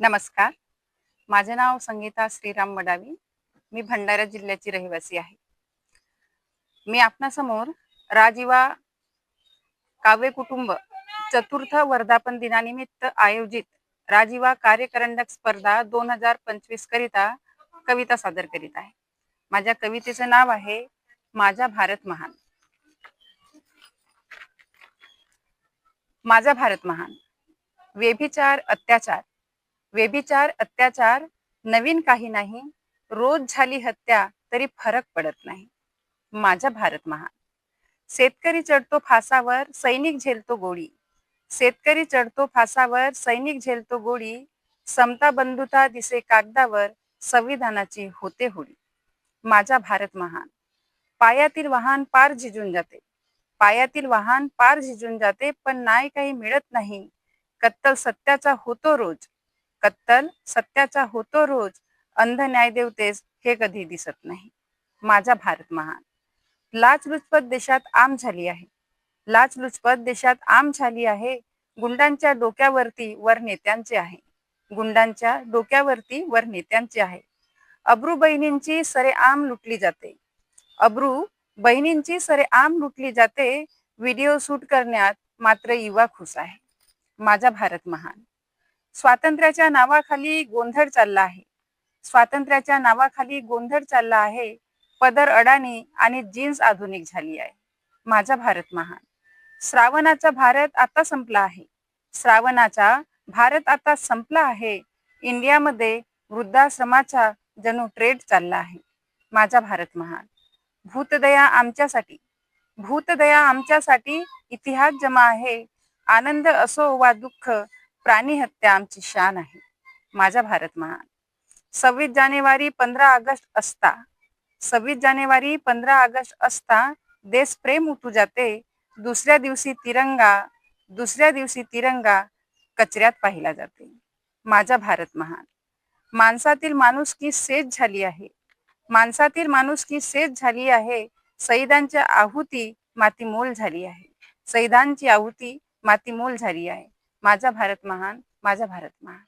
नमस्कार. माझे नाव संगीता श्रीराम मडावी. मी भंडारा जिल्ह्याची रहिवासी आहे. मी आपणासमोर राजीवा काव्य कुटुंब चतुर्थ वर्धापन दिनानिमित्त आयोजित राजीवा कार्यकरंडक स्पर्धा दोन हजार पंचवीस करिता कविता सादर करीत आहे. माझ्या कवितेचं नाव आहे माझा भारत महान. माझा भारत महान. व्यभिचार अत्याचार व्यभिचार अत्याचार नवीन काही नाही रोज झाली हत्या तरी फरक पडत नाही. माझा भारत महान. शेतकरी चढतो फासावर सैनिक झेलतो गोळी. शेतकरी चढतो फासावर सैनिक झेलतो गोळी. समता बंधुता दिसे कागदावर संविधानाची होते होळी. माझा भारत महान. पायातील वाहन पार झिजून जाते. पायातील वाहन पार झिजून जाते पण नाही काही मिळत नाही. कत्तल सत्याचा होतो रोज. कत्तल सत्याचा होतो रोज अंध न्याय देवतेस हे कधी दिसत नाही. माझा भारत महान. लाचलुचपत देशात आम झाली आहे. लाचलुचपत देशात आम झाली आहे. गुंडांच्या डोक्यावरती वर नेत्यांचे आहे. गुंडांच्या डोक्यावरती वर नेत्यांचे आहे. अब्रू बहिणींची सरे आम लुटली जाते. अब्रू बहिणींची सरे आम लुटली जाते. व्हिडिओ शूट करण्यात मात्र युवा खुश आहे. माझा भारत महान. स्वातंत्र्याच्या नावाखाली गोंधळ चालला आहे. स्वातंत्र्याच्या नावाखाली गोंधळ चालला आहे. पदर अडाणी आणि जीन्स आधुनिक झाली आहे. माझा भारत महान. श्रावणाचा भारत आता संपला आहे. श्रावणाचा भारत आता संपला आहे. इंडियामध्ये वृद्धाश्रमाचा जणू ट्रेड चालला आहे. माझा भारत महान. भूतदया आमच्यासाठी. भूतदया आमच्यासाठी इतिहास जमा आहे. आनंद असो वा दुःख प्राणी हत्या आमची शान आहे. माझा भारत महान. सव्वीस जानेवारी पंधरा ऑगस्ट असता. सव्वीस जानेवारी पंधरा ऑगस्ट असता. देश प्रेम उठू जाते. दुसऱ्या दिवशी तिरंगा दुसऱ्या दिवशी तिरंगा कचऱ्यात पाहिला जाते. माझा भारत महान. माणसातील माणूस की सेज झाली आहे. माणसातील माणूस की सेज झाली आहे. सैदांच्या आहुती मातीमोल झाली आहे. सैदांची आहुती मातीमोल झाली आहे. माझा भारत महान माझा भारत महान.